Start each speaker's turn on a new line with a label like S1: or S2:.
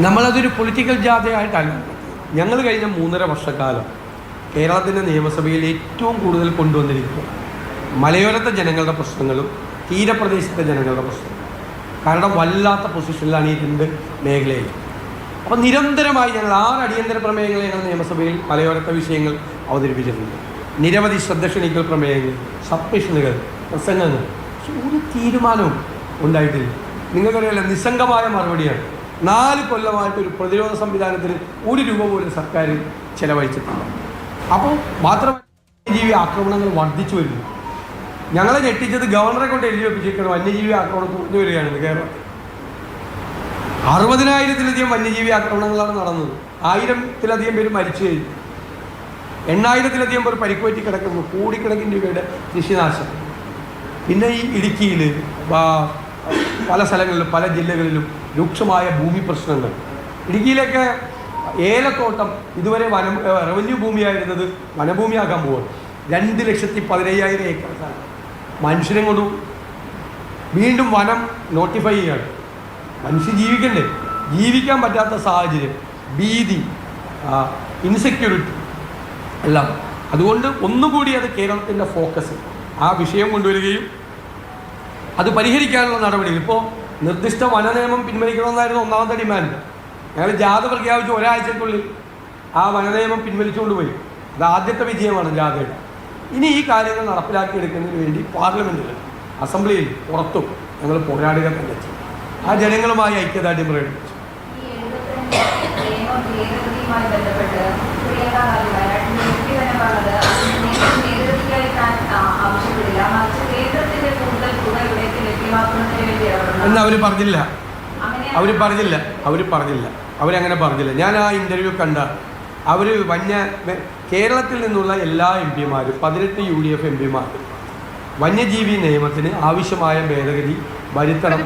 S1: നമ്മളതൊരു political ജാഥയായിട്ടല്ല. ഞങ്ങൾ കഴിഞ്ഞ മൂന്നര വർഷക്കാലം കേരളത്തിന്റെ നിയമസഭയിൽ ഏറ്റവും കൂടുതൽ കൊണ്ടുവന്നിരിക്കുക. മലയോരത്തെ ജനങ്ങളുടെ പ്രശ്നങ്ങളും തീരപ്രദേശത്തെ ജനങ്ങളുടെ പ്രശ്നങ്ങളും. കാരണം വല്ലാത്ത പൊസിഷനിലാണ് ഈ രണ്ട് മേഖലയിൽ. അപ്പോൾ നിരന്തരമായി ഞങ്ങൾ ആറ് അടിയന്തര പ്രമേയങ്ങളെ ഞങ്ങൾ നിയമസഭയിൽ മലയോരത്തെ വിഷയങ്ങൾ അവതരിപ്പിച്ചിട്ടുണ്ട്. നിരവധി ശ്രദ്ധ പ്രമേയങ്ങൾ സബ്മിഷനുകൾ പ്രസംഗങ്ങൾ. ഒരു തീരുമാനവും ഉണ്ടായിട്ടില്ല. നിങ്ങൾക്കറിയാലോ നിസ്സംഗമായ മറുപടിയാണ്. നാല് കൊല്ലമായിട്ട് ഒരു പ്രതിരോധ സംവിധാനത്തിന് ഒരു രൂപ പോലും സർക്കാർ ചെലവഴിച്ചിട്ടില്ല. അപ്പോൾ മാത്രമല്ല വന്യജീവി ആക്രമണങ്ങൾ വർദ്ധിച്ചു വരുന്നു. ഞങ്ങളെ ഞെട്ടിച്ചത് ഗവർണറെ കൊണ്ട് എഴുതി വെപ്പിച്ചിരിക്കുന്നത് വന്യജീവി ആക്രമണം കുറഞ്ഞു വരികയാണ് കേരളത്തിൽ. അറുപതിനായിരത്തിലധികം വന്യജീവി ആക്രമണങ്ങളാണ് നടന്നത്. ആയിരത്തിലധികം പേര് മരിച്ചു കഴിഞ്ഞു. എണ്ണായിരത്തിലധികം പേർ പരിക്കുപറ്റി കിടക്കുന്നു. കോടിക്കണക്കിന് രൂപയുടെ കൃഷിനാശം. പിന്നെ ഈ ഇടുക്കിയിൽ പല സ്ഥലങ്ങളിലും പല ജില്ലകളിലും രൂക്ഷമായ ഭൂമി പ്രശ്നങ്ങൾ. ഇടുക്കിയിലൊക്കെ ഏലത്തോട്ടം ഇതുവരെ വനം റവന്യൂ ഭൂമിയായിരുന്നത് വനഭൂമിയാകാൻ പോകുന്നു രണ്ട് ലക്ഷത്തി പതിനയ്യായിരം ഏക്കർ സ്ഥലം. മനുഷ്യനെ കൊണ്ട് വീണ്ടും വനം നോട്ടിഫൈ ചെയ്യാണ്. മനുഷ്യൻ ജീവിക്കണ്ടേ? ജീവിക്കാൻ പറ്റാത്ത സാഹചര്യം. ഭീതി ഇൻസെക്യൂരിറ്റി എല്ലാം. അതുകൊണ്ട് ഒന്നുകൂടി അത് കേരളത്തിന്റെ ഫോക്കസ് ആ വിഷയം കൊണ്ടുവരികയും അത് പരിഹരിക്കാനുള്ള നടപടികൾ. ഇപ്പോൾ നിർദ്ദിഷ്ട വന നിയമം പിൻവലിക്കണമെന്നായിരുന്നു ഒന്നാമത്തെ ഡിമാൻഡ് ഞങ്ങൾ ജാഥ പ്രഖ്യാപിച്ച് ഒരാഴ്ചക്കുള്ളിൽ ആ വന നിയമം പിൻവലിച്ചുകൊണ്ട് പോയി. അത് ആദ്യത്തെ വിജയമാണ് ജാഥയുടെ. ഇനി ഈ കാര്യങ്ങൾ നടപ്പിലാക്കിയെടുക്കുന്നതിന് വേണ്ടി പാർലമെന്റിൽ അസംബ്ലിയിൽ പുറത്തും ഞങ്ങൾ പോരാടുക തന്നെ ആ ജനങ്ങളുമായി ഐക്യദാർഢ്യം പ്രകടിപ്പിച്ചു. എന്ന് അവർ പറഞ്ഞില്ല. അവർ പറഞ്ഞില്ല. അവർ പറഞ്ഞില്ല. അവരങ്ങനെ പറഞ്ഞില്ല. ഞാൻ ആ ഇന്റർവ്യൂ കണ്ട അവർ വന്യ കേരളത്തിൽ നിന്നുള്ള എല്ലാ എം പിമാരും പതിനെട്ട് യു ഡി എഫ് എം പിമാർ വന്യജീവി നിയമത്തിന് ആവശ്യമായ ഭേദഗതി വരുത്തണം